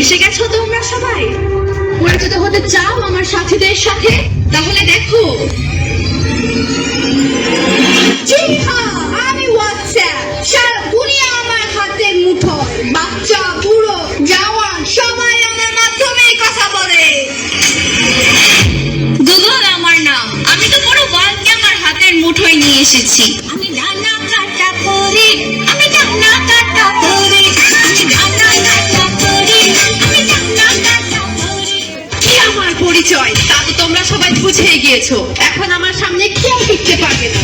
এসে গেছো তোমরা সবাই? পরিচিত হতে চাও আমার সাথীদের সাথে। তাহলে দেখো। আমি হোয়াটসঅ্যাপ সারা দুনিয়া আমার হাতের মুঠোয় বাচ্চা, বুড়ো, জওয়ান, সবাই আমার মাধ্যমে কথা বলে। গুগল আমার নাম। আমি তো পুরো ওয়ার্ল্ডকে আমার হাতের মুঠোয় নিয়ে এসেছি। গিয়েছো এখন আমার সামনে কেউ টিকতে পারবে না।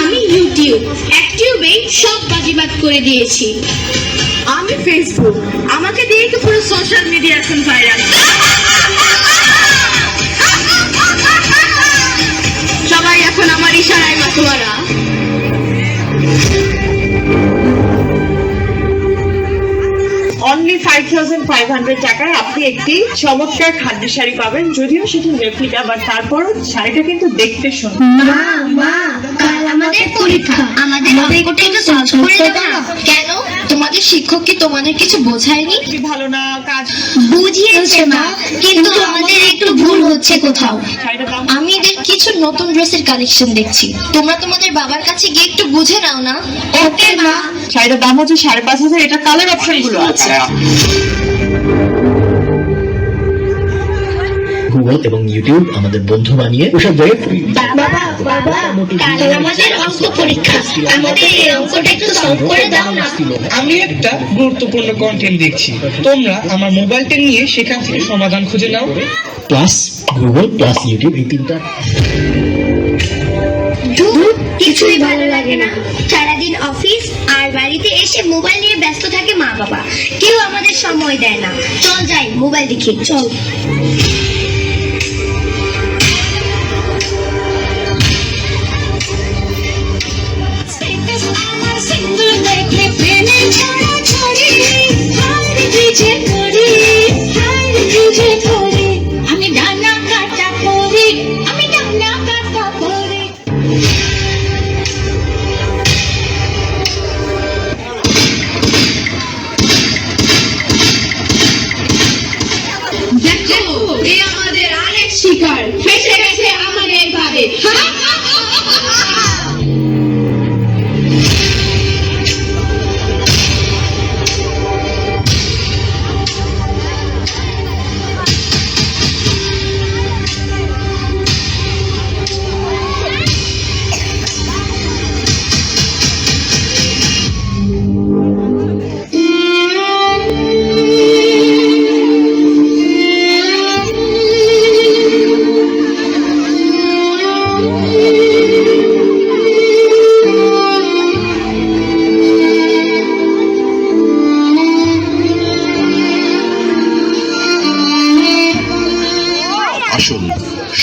আমি ইউটিউব অ্যাক্টিভে সব বাজিবাদ করে দিয়েছি। আমি ফেসবুক, আমাকে দিয়ে তো পুরো সোশ্যাল মিডিয়া এখন ভাইরাল সবাই এখন আমার ইশারায় মাথোয়ারা only five thousand five hundred টাকায় আপনি একটি চমৎকার খাদ্য শাড়ি পাবেন। যদিও সেটি রেপ্লিকা বাট তারপরও শাড়িটা কিন্তু দেখতে সুন্দর। আমাদের পরীক্ষা। আমাদের কেন? তোমাদের শিক্ষক কি তোমাদের কিছু বোঝায়নি? কি ভালো না কাজ বুঝিয়েছে মা কিন্তু আমাদের একটু ভুল হচ্ছে কোথাও। আমি এদের কিছু নতুন ড্রেসের কালেকশন দেখছি। তোমরা তোমাদের বাবার কাছে গিয়ে একটু বুঝে নাও না? ওকে মা শাড়িটার দাম হচ্ছে সাড়ে পাঁচ হাজার এটা কালার অপশনগুলো আছে। গুগল এবং ইউটিউব আমাদের বন্ধু বানিয়ে ওসব জায়গায় বাবা বাবা কাল আমাদের অঙ্ক পরীক্ষা। আমাদের এই অঙ্কটা একটু সলভ করে দাও না। আমি একটা গুরুত্বপূর্ণ কন্টেন্ট দেখছি। তোমরা আমার মোবাইলটা নিয়ে সেখান থেকে সমাধান খুঁজে নাও। প্লাস গুগল প্লাস ইউটিউব এই তিনটা। কিছুই ভালো লাগে না। সারাদিন অফিস আর বাড়িতে এসে মোবাইল নিয়ে ব্যস্ত থাকে মা বাবা। কেউ আমাদের সময় দেয় না। চল যাই মোবাইল দেখি। চল। আমি ডানা কাটা করি আমি ডানা কাটা করি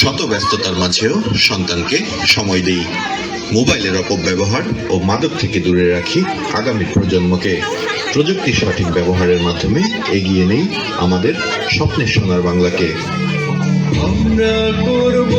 শত ব্যস্ততার মাঝেও সন্তানকে সময় দিই। মোবাইলের অপব্যবহার ও মাদক থেকে দূরে রাখি আগামী প্রজন্মকে। প্রযুক্তি সঠিক ব্যবহারের মাধ্যমে এগিয়ে নেই আমাদের স্বপ্নের সোনার বাংলাকে। আমরা করব